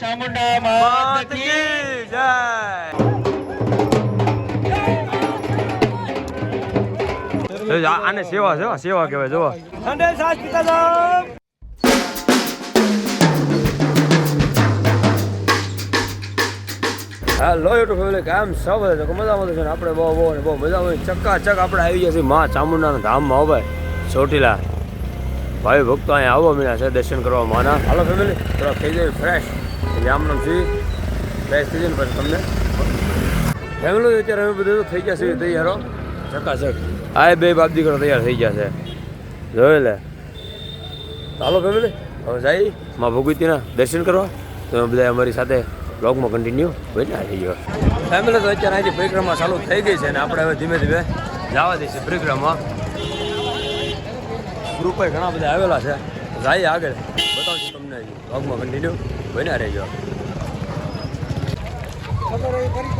ચામુંડા માત કી જય. આને સેવા સેવા સેવા કહેવાય જોવા સંદેશ પીતા હેલો યુટ્યુબ ફેમિલી કેમ સૌ બધા? છો? મજામાં તો છે ને આપણે બહુ બહુ બહુ મજા હોય ચકાચક આપણે આવી ગયા છીએ મા ચામુંડાના ધામમાં હો ભાઈ. ચોટીલા. ભાઈ ભક્તો અહીંયા આવવા મળ્યા છે દર્શન કરવા માના. હાલો ફેમિલી થોડા થઈ જાય ફ્રેશ રામ નામ છે. ફ્રેશ થઈ જાય ને પછી તમને. ફેમિલી અત્યારે અમે બધું થઈ ગયા છે તૈયારો ચકાચક આ બે બાપ દીકરો તૈયાર થઈ ગયા છે. જોઈ લે. ચાલો ફેમિલી હવે જાય માં ભગવતીના દર્શન કરવા. તમે બધા અમારી સાથે બ્લોગમાં કન્ટિન્યુ બન્યા થઈ ગયો. ફેમિલી તો અત્યારે અહીંથી પરિક્રમા ચાલુ થઈ ગઈ છે અને આપણે હવે ધીમે ધીમે જવા દઈશું પરિક્રમા ગ્રુપે ઘણા બધા આવેલા છે. જાય આગળ. બતાવશું તમને. બ્લોગમાં કન્ટિન્યુ બન્યા રહેજો.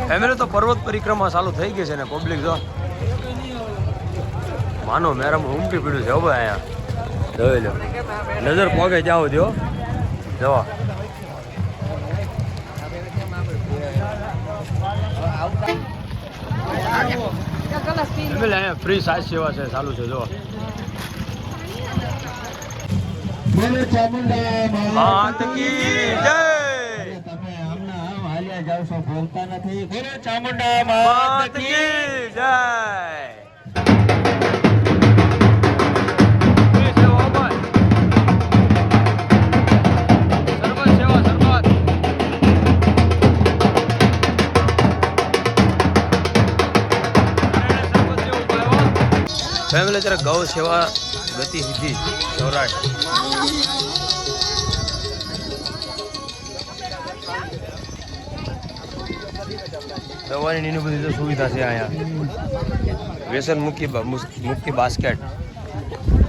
ફેમિલી તો પર્વત પરિક્રમા ચાલુ થઈ ગઈ છે ને પબ્લિક જો માનો મેરામાં ઉમટી પીડ્યું છે હવે અહીંયા. જોઈ લો. નજર પોગે જાઓ. જો જવા ફ્રી સાજ સેવા છે ચાલુ છે જો બોલો ચામુંડા માત કી જય! તમે હમણાં હાલ્યા જાવ છો બોલતા નથી. બોલો ચામુંડા માત કી જય! ફેમિલી જરા ગૌ સેવા ગતિ સીધી સૌરાષ્ટ્ર. દવાની એની બધી સુવિધા છે અહીંયા. વ્યસન મુક્તિ મુક્તિ બાસ્કેટ.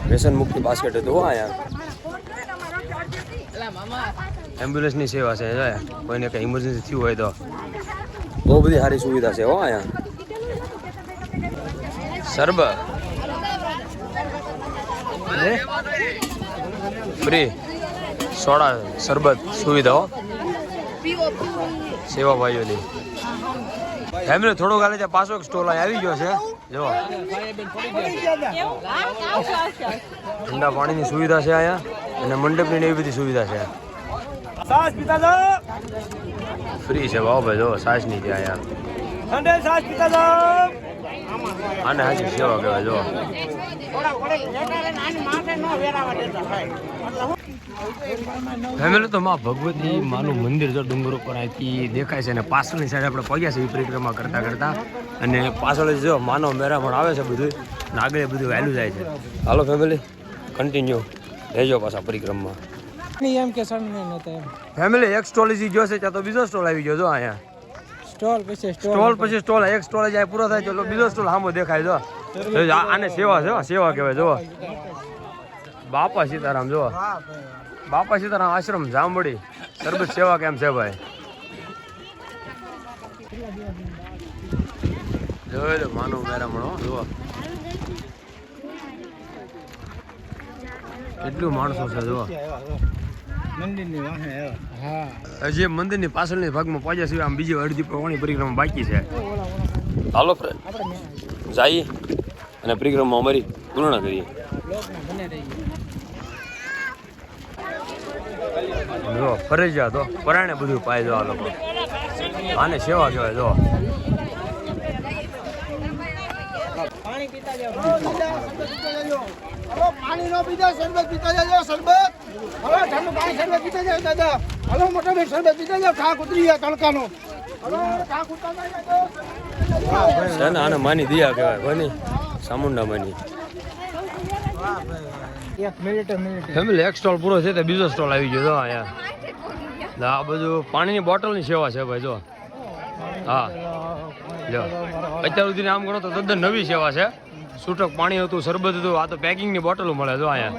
વ્યસન મુક્તિ બાસ્કેટ હતું અહીંયા. એમ્બ્યુલન્સની સેવા છે કોઈને કંઈ ઇમરજન્સી થયું હોય તો. બહુ બધી સારી સુવિધા છે હો અહીંયા. સરબ ફ્રી. સોડા શરબત સુવિધાઓ. સેવા ભાઈઓની. એમને થોડુંક હાલે ત્યાં પાછો એક સ્ટોલ આવી ગયો છે. જો ઠંડા પાણીની સુવિધા છે અહીંયા અને મંડપની એવી બધી સુવિધા છે. સાસ ફ્રી છે ભાવ ભાઈ જો સાસની છે અહીંયા. અને સાસ હાજી સેવા કહેવાય જો. ફેમિલી તો માં ભગવતી માનું મંદિર જો ડુંગર ઉપર અહીંથી દેખાય છે અને પાછળની સાઈડ આપણે પગ્યા છે પરિક્રમા કરતા કરતા. અને પાછળ જો માનવ મેરા પણ આવે છે બધું અને આગળ બધું વહેલું જાય છે. હાલો ફેમિલી કન્ટિન્યુ રહેજો પાછા પરિક્રમા એમ કે ફેમિલી એક સ્ટોલ જી ગયો છે ત્યાં તો બીજો સ્ટોલ આવી ગયો જો અહીંયા. સ્ટોલ પછી સ્ટોલ. પછી સ્ટોલ એક સ્ટોલ જાય પૂરો થાય ચલો બીજો સ્ટોલ સામો દેખાય જો. આને સેવા છે સેવા કહેવાય, જુઓ. બાપા સીતારામ, જુઓ. બાપા સીતારામ આશ્રમ, જાંબડી. સરબત સેવા કેમ છે ભાઈ? જોઈ લો માનું મેરામણો, જુઓ. કેટલું માણસો છે, જુઓ. હજી મંદિરની પાછળની ભાગમાં પહોંચ્યા આમ બીજી અડધી પોણી પરિક્રમા બાકી છે. હાલો ફ્રેન્ડ જઈએ. અને પરિક્રમા અમારી પૂર્ણ કરીએ. રહી જો ફરજિયાત તો. પરાણે બધું પાય જો આ લોકો. આને સેવા કહેવાય જો. પાણી પીતા જાવ પાણી નો પીધા શરબત પીતા જાઓ શરબત. હલો ઠંડુ પાણી શરબત પીતા જાવ દાદા. હલો મોટો ભાઈ શરબત પીતા ઉતરી ગયા તડકાનો. આને માની દિયા કહેવાય કોની સામુંડા માની એક મિનિટ મિનિટ. ફેમિલી એક સ્ટોલ પૂરો છે તો બીજો સ્ટોલ આવી ગયો જો અહીંયા આ બધું પાણીની બોટલની સેવા છે ભાઈ જો. હા. જો અત્યાર સુધીને આમ ગણો તો તદ્દન નવી સેવા છે. છૂટક પાણી હતું શરબત હતું આ તો પેકિંગની બોટલો મળે જો અહીંયા.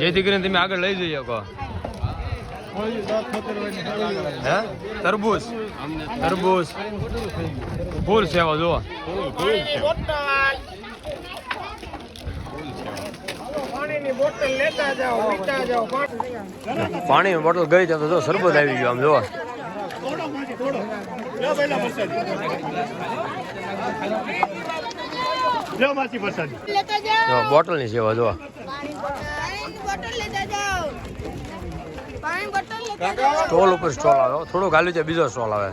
જેથી કરીને તમે આગળ લઈ જઈ શકો. હે? તરબૂચ? તરબૂચ. ફૂલ સેવા જાઓ. પાણી બોટલ ગઈ તો જો શરબત આવી ગયો આમ જો બોટલની સેવા જો પાણીની બોટલ લેતા જાઓ પાણી બોટલ લેતા જાઓ સ્ટોલ ઉપર સ્ટોલ આવે. થોડો ખાલી છે બીજો સ્ટોલ આવે.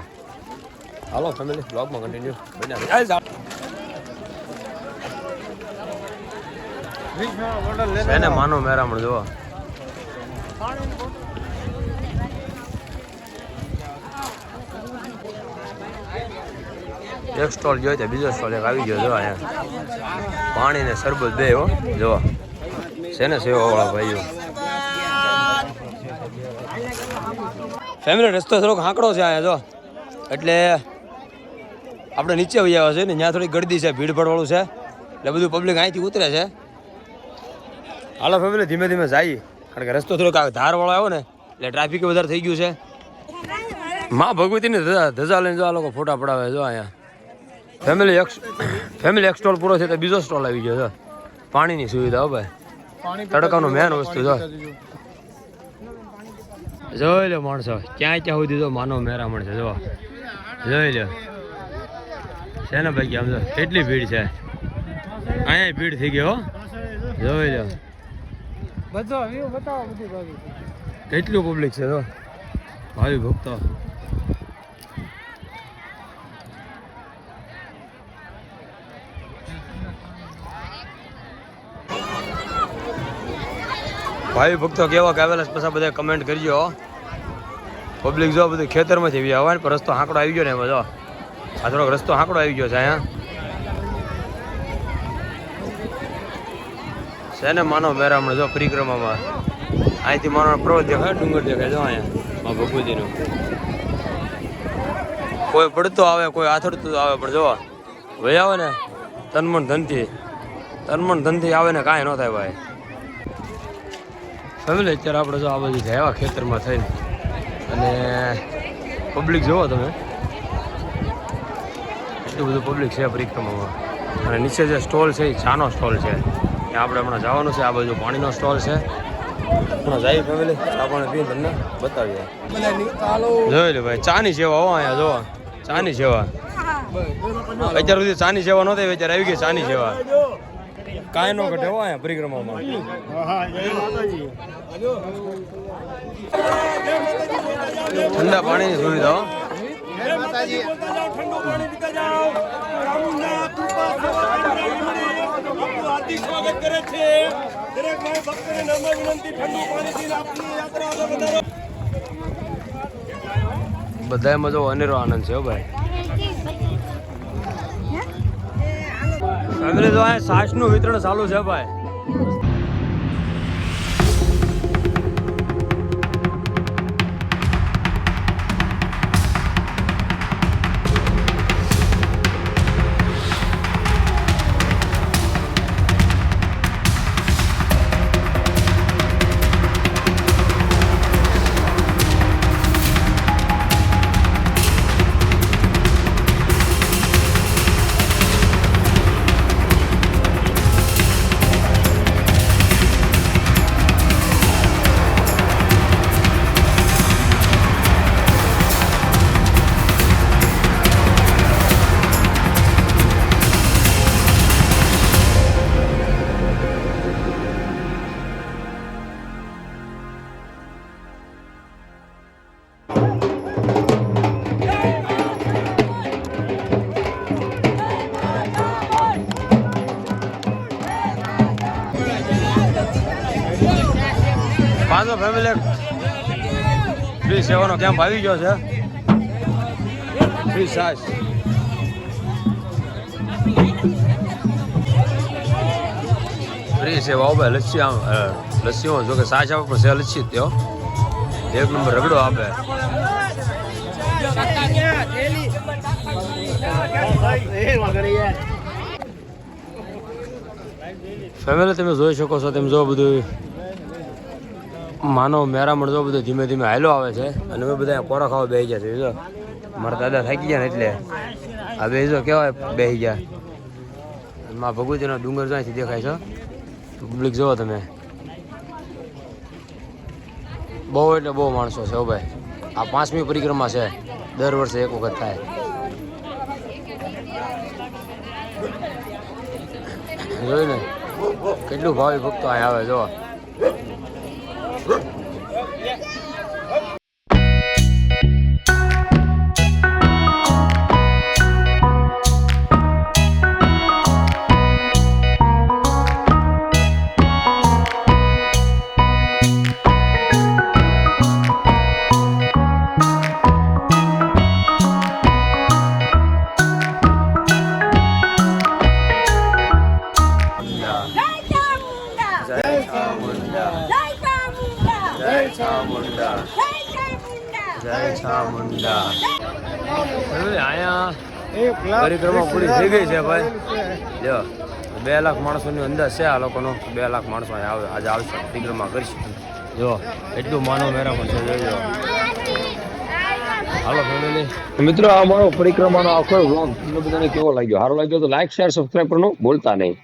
હાલો ફેમિલી બ્લોગમાં કન્ટિન્યુ છે. ને માનો મેરામણ જો એક સ્ટોલ જોયો છે બીજો સ્ટોલ એક આવી ગયો જો અહીંયા. પાણી ને શરબત બે હો જો છે ને સેવા વાળા ભાઈઓ? ફેમિલી રસ્તો થોડોક હાંકડો છે અહીંયા જો. એટલે આપણે નીચે વહી આવ્યા છે ને ત્યાં થોડી ગળદી છે ભીડભાડવાળું છે. એટલે બધું પબ્લિક અહીંથી ઉતરે છે. હાલો ફેમિલી ધીમે ધીમે જાય કારણ કે રસ્તો થોડોક ધારવાળો આવ્યો ને એટલે ટ્રાફિક વધારે થઈ ગયું છે. માં ભગવતીની ધજા ધજા લઈને જો આ લોકો ફોટા પડાવે જો અહીંયા. ફેમિલી એક ફેમિલી એક સ્ટોલ પૂરો છે તો બીજો સ્ટોલ આવી ગયો છે પાણીની સુવિધા હો ભાઈ. તડકાનું મેન વસ્તુ જો. જોઈ લો માણસો ક્યાં ક્યાં સુધી તો માનવ મેરામણ છે જો જોઈ લો. છે ને ભાઈ આમ જો. કેટલી ભીડ છે? અહીંયા ભીડ થઈ ગઈ હો. જોઈ લો. બધો બતાવો બધી કેટલું પબ્લિક છે જો. ભાવિ ભક્તો. ભાઈ ભક્તો કેવા આવેલા છે, પછી બધા કમેન્ટ કરજો. પબ્લિક જો બધું ખેતરમાંથી આવી આવે ને પણ રસ્તો હાંકડો આવી ગયો ને બધો આ થોડોક રસ્તો હાંકડો આવી ગયો છે, અહીંયા. છે ને માનો મેરામણ, જો પરિક્રમામાં. અહીંથી માનો પર્વત દેખાય ડુંગર દેખાય, જો અહીંયા, મા ભગવતીનું. કોઈ પડતો આવે, કોઈ આથડતું આવે, પણ જો ભાઈ આવે ને તનમન ધનથી. તનમન ધનથી આવે ને કાંઈ ન થાય ભાઈ. ફેમિલી અત્યારે આપણે જો આ બાજુ ગયા ખેતરમાં થઈને. અને પબ્લિક જુઓ તમે. એટલું બધું પબ્લિક છે પરિક્રમામાં અને નીચે જે સ્ટોલ છે, એ ચાનો સ્ટોલ છે. ત્યાં આપણે હમણાં જવાનું છે, આ બાજુ પાણીનો સ્ટોલ છે. હમણાં જાય ફેમિલી ચા પાણી પીને તમને બતાવીએ. જોઈ લે ભાઈ, ચાની સેવા હો અહીંયા જો ચાની સેવા અત્યાર સુધી ચાની સેવા નહોતી અત્યારે આવી ગઈ ચાની સેવા કાંઈ નો ઘટે હો અહીંયા પરિક્રમામાં. ઠંડા પાણીની સુવિધા બધા બધામાં જો અનેરો આનંદ છે ભાઈ. ફેમિલી તો સાસનું વિતરણ ચાલુ છે ભાઈ. પાંચો ફેમિલી ફ્રી સેવાનો કેમ્પ આવી ગયો છે. ફ્રી સાસ. ફ્રી સેવા ભાઈ, લસ્સી આમ લસ્સીમાં જોકે સાસ આપે, પણ છે લસ્સી તેઓ એક નંબર રગડો આપે. ફેમિલી તમે જોઈ શકો છો, તેમ જો બધું માનો મેરામણ જો બધું ધીમે ધીમે હાલો આવે છે, અને અમે બધા કોરા ખાવા બેસી ગયા છે, જો. મારા દાદા થાકી ગયા ને એટલે. આ બેસો કેવાય બેસી ગયા. માં ભગવતીનો ડુંગર જો દેખાય છે. પબ્લિક જુઓ તમે. બહુ એટલે બહુ માણસો છે ભાઈ. આ પાંચમી પરિક્રમા છે. દર વર્ષે એક વખત થાય. જોયું ને? કેટલું ભાવિ ભક્તો અહીંયા આવે જો જય ચામુંડા અહીંયા પરિક્રમા પૂરી થઈ ગઈ છે ભાઈ. જો બે લાખ માણસોની અંદાજ છે આ લોકોનો. બે લાખ માણસો આવે આજે આવશે પરિક્રમા કરીશ. જો એટલું માનવ મેરા પણ છે જોજો હાલો ફેમિલી. મિત્રો આ મારો પરિક્રમાનો આખો વ્લોગ તમને બધાને કેવો લાગ્યો? સારો લાગ્યો તો લાઈક શેર સબસ્ક્રાઈબ કરવાનું બોલતા નહીં.